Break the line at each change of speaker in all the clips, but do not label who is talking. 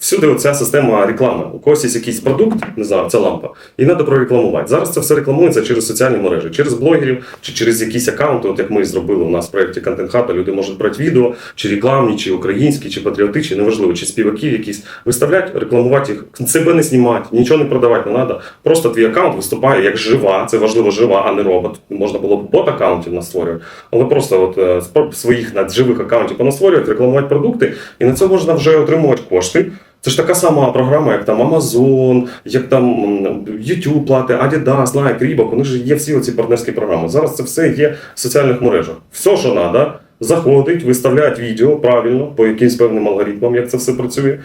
Всюди оця система реклами. У когось є якийсь продукт, не знаю, це лампа, і треба прорекламувати. Зараз це все рекламується через соціальні мережі, через блогерів чи через якісь аккаунти, от як ми зробили у нас в проєкті Контент Хата. Люди можуть брати відео, чи рекламні, чи українські, чи патріотичні, неважливо, чи співаки якісь виставляти, рекламувати їх, себе не знімати, нічого не продавати не треба. Просто твій аккаунт виступає як жива. Це важливо жива, а не робот. Можна було б бот аккаунтів настворювати, але просто от е, своїх живих аккаунтів понастворювати, рекламувати продукти, і на це можна вже отримувати кошти. Це ж така сама програма, як там Amazon, як там YouTube плати, Adidas, Nike, Reebok, вони ж є всі оці партнерські програми. Зараз це все є в соціальних мережах. Все, що треба, заходить, виставляють відео правильно по якимсь певним алгоритмам, як це все працює.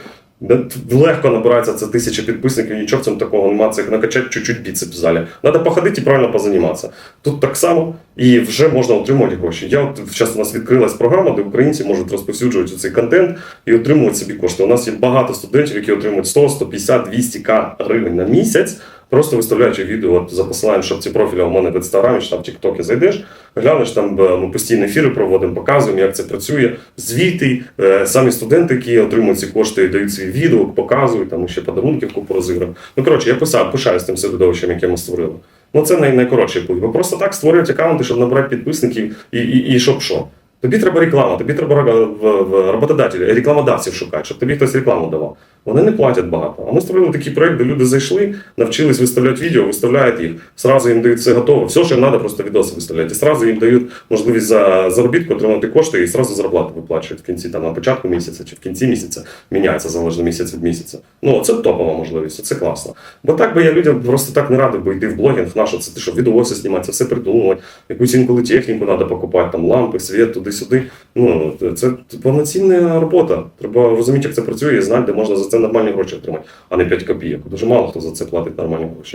Легко набирається це тисяча підписників, нічого в цьому такого немає, це накачати чуть-чуть біцеп в залі. Треба походити і правильно позаніматися. Тут так само і вже можна отримувати гроші. Я от зараз у нас відкрилась програма, де українці можуть розповсюджувати цей контент і отримувати собі кошти. У нас є багато студентів, які отримують 100, 150, 200 к гривень на місяць. Просто виставляючи відео от за посиланням шапці профіля у мене в інстаграмі чи там в Тіктокі зайдеш, глянеш там е, ми постійні ефіри проводимо, показуємо, як це працює. Звіти, е, самі студенти, які отримують ці кошти, дають свій відео, показують, там ще подарунки купу розіграємо. Ну коротше, я писав, пишаюсь тим середовищем, яке ми створили. Ну це най- найкоротший путь. Бо просто так створюють аккаунти, щоб набрати підписників і, і, і щоб що. Тобі треба реклама, тобі треба ра- в, в рекламодавців шукати, щоб тобі хтось рекламу давав. Вони не платять багато. А ми створили такий проект, де люди зайшли, навчились виставляти відео, виставляють їх. Сразу їм дають все готове. Все, що їм треба, просто відоси виставляти. І сразу їм дають можливість за заробітку отримати кошти і сразу зарплату виплачують в кінці, там на початку місяця чи в кінці місяця. Міняється залежно місяць від місяця. Ну це топова можливість, це класно. Бо так би я людям просто так не радив би йти в блогінг, на що це ти що відоси знімати, це все придумувати. Якусь інколи техніку треба покупати, там лампи, світ, туди-сюди. Ну це повноцінна робота. Треба розуміти, як це працює, і знати, де можна за це нормальні гроші отримати, а не 5 копійок. Дуже мало хто за це платить нормальні гроші.